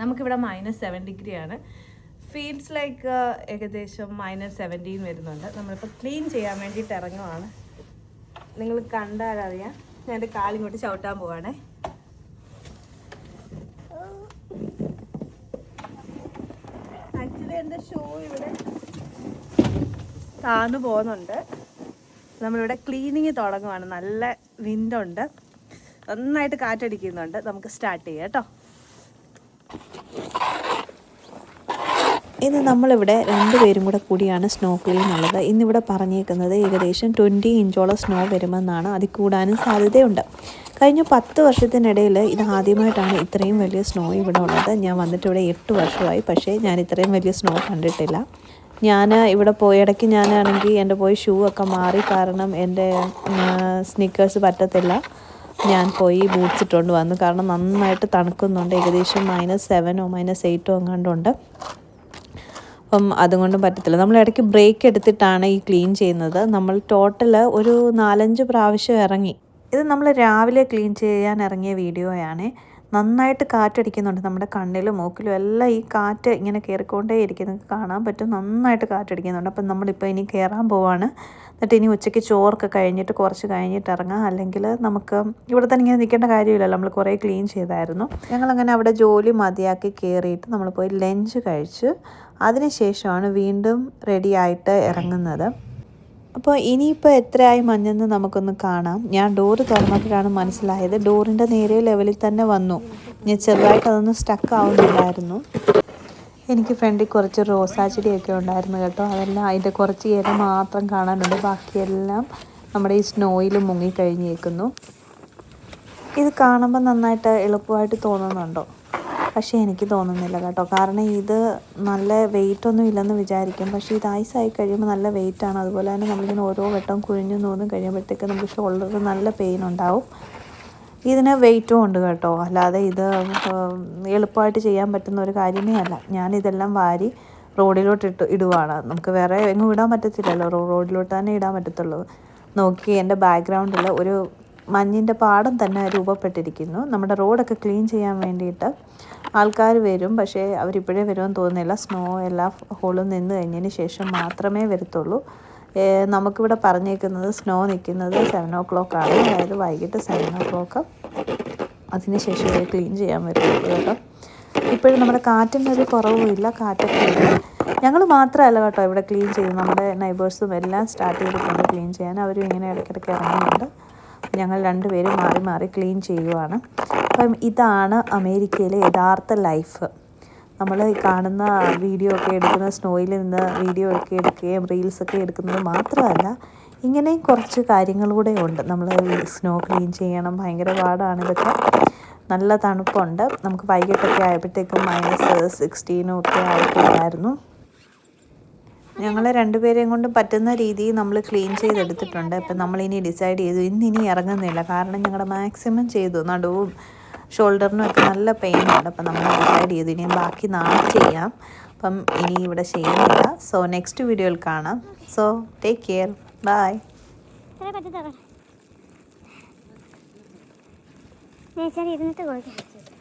നമുക്കിവിടെ minus seven ഡിഗ്രിയാണ് feels like ഏകദേശം മൈനസ് സെവന്റീൻ വരുന്നുണ്ട്. നമ്മളിപ്പോൾ ക്ലീൻ ചെയ്യാൻ വേണ്ടിയിട്ട് ഇറങ്ങുവാണ്. നിങ്ങൾ കണ്ടാലറിയാം ഞാൻ എന്റെ കാലിങ്ങോട്ട് ചവിട്ടാൻ പോവാണേ. ആക്ച്വലി എന്റെ ഷൂ ഇവിടെ താന്നു പോകുന്നുണ്ട്. നമ്മളിവിടെ ക്ലീനിങ് തുടങ്ങുവാണ്. നല്ല വിൻഡുണ്ട് നന്നായിട്ട് കാറ്റടിക്കുന്നുണ്ട്. നമുക്ക് സ്റ്റാർട്ട് ചെയ്യാം കേട്ടോ. ഇന്ന് നമ്മളിവിടെ രണ്ടുപേരും കൂടെ കൂടിയാണ് സ്നോ ക്ലീൻ ഉള്ളത്. ഇന്നിവിടെ പറഞ്ഞേക്കുന്നത് ഏകദേശം ട്വന്റി ഇഞ്ചോളം സ്നോ വരുമെന്നാണ്. അതിൽ കൂടാനും സാധ്യതയുണ്ട്. കഴിഞ്ഞ പത്ത് വർഷത്തിനിടയിൽ ഇത് ആദ്യമായിട്ടാണ് ഇത്രയും വലിയ സ്നോ ഇവിടെ ഉള്ളത്. ഞാൻ വന്നിട്ട് ഇവിടെ എട്ട് വർഷമായി. പക്ഷേ ഞാൻ ഇത്രയും വലിയ സ്നോ കണ്ടിട്ടില്ല. ഞാൻ ഇവിടെ പോയ ഇടയ്ക്ക് ഞാനാണെങ്കിൽ എന്റെ പോയി ഷൂ ഒക്കെ മാറി കാരണം എന്റെ സ്നിക്കേഴ്സ് പറ്റത്തില്ല. ഞാൻ പോയി ബൂട്ട്സ് ഇട്ടുകൊണ്ട് വന്നു. കാരണം നന്നായിട്ട് തണുക്കുന്നുണ്ട്. ഏകദേശം മൈനസ് സെവനോ മൈനസ് എയ്റ്റോ എങ്ങാണ്ടുണ്ട്. അപ്പം അതുകൊണ്ടും പറ്റത്തില്ല. നമ്മൾ ഇടയ്ക്ക് ബ്രേക്ക് എടുത്തിട്ടാണ് ഈ ക്ലീൻ ചെയ്യുന്നത്. നമ്മൾ ടോട്ടൽ ഒരു നാലഞ്ച് പ്രാവശ്യം ഇറങ്ങി. ഇത് നമ്മൾ രാവിലെ ക്ലീൻ ചെയ്യാൻ ഇറങ്ങിയ വീഡിയോയാണ് നന്നായിട്ട് കാറ്റടിക്കുന്നുണ്ട്. നമ്മുടെ കണ്ണിലും മൂക്കിലും എല്ലാം ഈ കാറ്റ് ഇങ്ങനെ കയറിക്കൊണ്ടേ ഇരിക്കുന്നത് കാണാൻ പറ്റും. നന്നായിട്ട് കാറ്റടിക്കുന്നുണ്ട്. അപ്പം നമ്മളിപ്പോൾ ഇനി കയറാൻ പോവാണ്. എന്നിട്ട് ഇനി ഉച്ചയ്ക്ക് ചോറൊക്കെ കഴിഞ്ഞിട്ട് കുറച്ച് കഴിഞ്ഞിട്ട് ഇറങ്ങാം. അല്ലെങ്കിൽ നമുക്ക് ഇവിടെ തന്നെ ഇങ്ങനെ നിൽക്കേണ്ട കാര്യമില്ലല്ലോ. നമ്മൾ കുറേ ക്ലീൻ ചെയ്തായിരുന്നു. ഞങ്ങളങ്ങനെ അവിടെ ജോലി മതിയാക്കി കയറിയിട്ട് നമ്മൾ പോയി ലഞ്ച് കഴിച്ച്. അതിനുശേഷമാണ് വീണ്ടും റെഡിയായിട്ട് ഇറങ്ങുന്നത്. അപ്പോൾ ഇനിയിപ്പോൾ എത്രയായി മഞ്ഞെന്ന് നമുക്കൊന്ന് കാണാം. ഞാൻ ഡോറ് തുറന്നപ്പോഴാണ് മനസ്സിലായത്. ഡോറിന്റെ നേരെ ലെവലിൽ തന്നെ വന്നു. ഞാൻ ചെറുതായിട്ട് അതൊന്ന് സ്റ്റക്ക് ആവുന്നുണ്ടായിരുന്നു. എനിക്ക് ഫ്രണ്ടിൽ കുറച്ച് റോസാ ചെടിയൊക്കെ ഉണ്ടായിരുന്നു കേട്ടോ. അതെല്ലാം അതിന്റെ കുറച്ച് ഇല മാത്രം കാണാനുണ്ട്. ബാക്കിയെല്ലാം നമ്മുടെ ഈ സ്നോയിൽ മുങ്ങിക്കഴിഞ്ഞേക്കുന്നു. ഇത് കാണുമ്പോൾ നന്നായിട്ട് എളുപ്പമായിട്ട് തോന്നുന്നുണ്ടോ? പക്ഷേ എനിക്ക് തോന്നുന്നില്ല കേട്ടോ. കാരണം ഇത് നല്ല വെയിറ്റ് ഒന്നും ഇല്ലെന്ന് വിചാരിക്കും. പക്ഷേ ഇത് ഐസായി കഴിയുമ്പോൾ നല്ല വെയിറ്റ് ആണ് അതുപോലെ തന്നെ നമ്മളിങ്ങനെ ഓരോ വട്ടം കുഴിഞ്ഞു നോന്നും കഴിയുമ്പോഴത്തേക്ക് നമുക്ക് ഷോൾഡറിൽ നല്ല പെയിൻ ഉണ്ടാവും. ഇതിന് വെയിറ്റും ഉണ്ട് കേട്ടോ. അല്ലാതെ ഇത് എളുപ്പമായിട്ട് ചെയ്യാൻ പറ്റുന്ന ഒരു കാര്യമേ അല്ല. ഞാനിതെല്ലാം വാരി റോഡിലോട്ട് ഇട്ട് ഇടുവാണ്. നമുക്ക് വേറെ എങ്ങും ഇടാൻ പറ്റത്തില്ലല്ലോ. റോഡിലോട്ട് തന്നെ ഇടാൻ പറ്റത്തുള്ളൂ. നോക്കി എന്റെ ബാക്ക്ഗ്രൗണ്ടിൽ ഒരു മഞ്ഞിന്റെ പാടം തന്നെ രൂപപ്പെട്ടിരിക്കുന്നു. നമ്മുടെ റോഡൊക്കെ ക്ലീൻ ചെയ്യാൻ വേണ്ടിയിട്ട് ആൾക്കാർ വരും. പക്ഷേ അവരിപ്പോഴേ വരുമെന്ന് തോന്നുന്നില്ല. സ്നോ എല്ലാ ഹോളും നിന്ന് കഴിഞ്ഞതിന് ശേഷം മാത്രമേ വരത്തുള്ളൂ. നമുക്കിവിടെ പറഞ്ഞേക്കുന്നത് സ്നോ നിൽക്കുന്നത് സെവൻ ഓ ക്ലോക്ക് ആണ്. അതായത് വൈകിട്ട് സെവൻ ഓ ക്ലോക്ക് അതിനുശേഷം ഇവർ ക്ലീൻ ചെയ്യാൻ വരുന്നുള്ളൂ കേട്ടോ ഇപ്പോഴും നമ്മുടെ കാറ്റിന്റെ ഒരു കുറവുമില്ല കാറ്റൊക്കെ ഇല്ല. ഞങ്ങൾ മാത്രമല്ല കേട്ടോ ഇവിടെ ക്ലീൻ ചെയ്യുന്നത്. നമ്മുടെ നൈബേഴ്സും എല്ലാം സ്റ്റാർട്ട് ചെയ്തിട്ടുണ്ട് ക്ലീൻ ചെയ്യാൻ. അവരും ഇങ്ങനെ ഇടയ്ക്കിടയ്ക്ക് ഇറങ്ങുന്നുണ്ട്. ഞങ്ങൾ രണ്ടുപേരും മാറി മാറി ക്ലീൻ ചെയ്യുവാണ്. അപ്പം ഇതാണ് അമേരിക്കയിലെ യഥാർത്ഥ ലൈഫ്. നമ്മൾ കാണുന്ന വീഡിയോ ഒക്കെ എടുക്കുന്ന സ്നോയിൽ നിന്ന് വീഡിയോ ഒക്കെ എടുക്കുകയും റീൽസൊക്കെ എടുക്കുന്നത് മാത്രമല്ല ഇങ്ങനെ കുറച്ച് കാര്യങ്ങളൂടെ ഉണ്ട്. നമ്മൾ സ്നോ ക്ലീൻ ചെയ്യണം ഭയങ്കര പാടാണ് ഇതൊക്കെ. നല്ല തണുപ്പുണ്ട്. നമുക്ക് വൈകിട്ടൊക്കെ ആയപ്പോഴത്തേക്കും മൈനസ് സിക്സ്റ്റീനും ഒക്കെ ആയിട്ടുണ്ടായിരുന്നു. ഞങ്ങൾ രണ്ടുപേരെയും കൊണ്ട് പറ്റുന്ന രീതിയിൽ നമ്മൾ ക്ലീൻ ചെയ്തെടുത്തിട്ടുണ്ട്. ഇപ്പം നമ്മളിനി ഡിസൈഡ് ചെയ്തു ഇന്നിനി ഇറങ്ങുന്നില്ല. കാരണം ഞങ്ങളുടെ മാക്സിമം ചെയ്തു. നടുവും ഷോൾഡറിനും ഒക്കെ നല്ല പെയിൻ ഉണ്ട്. അപ്പം നമ്മൾ ഡിസൈഡ് ചെയ്തു ഇനി ബാക്കി നാളെ ചെയ്യാം. അപ്പം ഇനി ഇവിടെ ചെയ്യുന്നില്ല. സോ നെക്സ്റ്റ് വീഡിയോയിൽ കാണാം. സോ ടേക്ക് കെയർ ബായ് ഇരുന്നിട്ട് കൊടുക്കാം.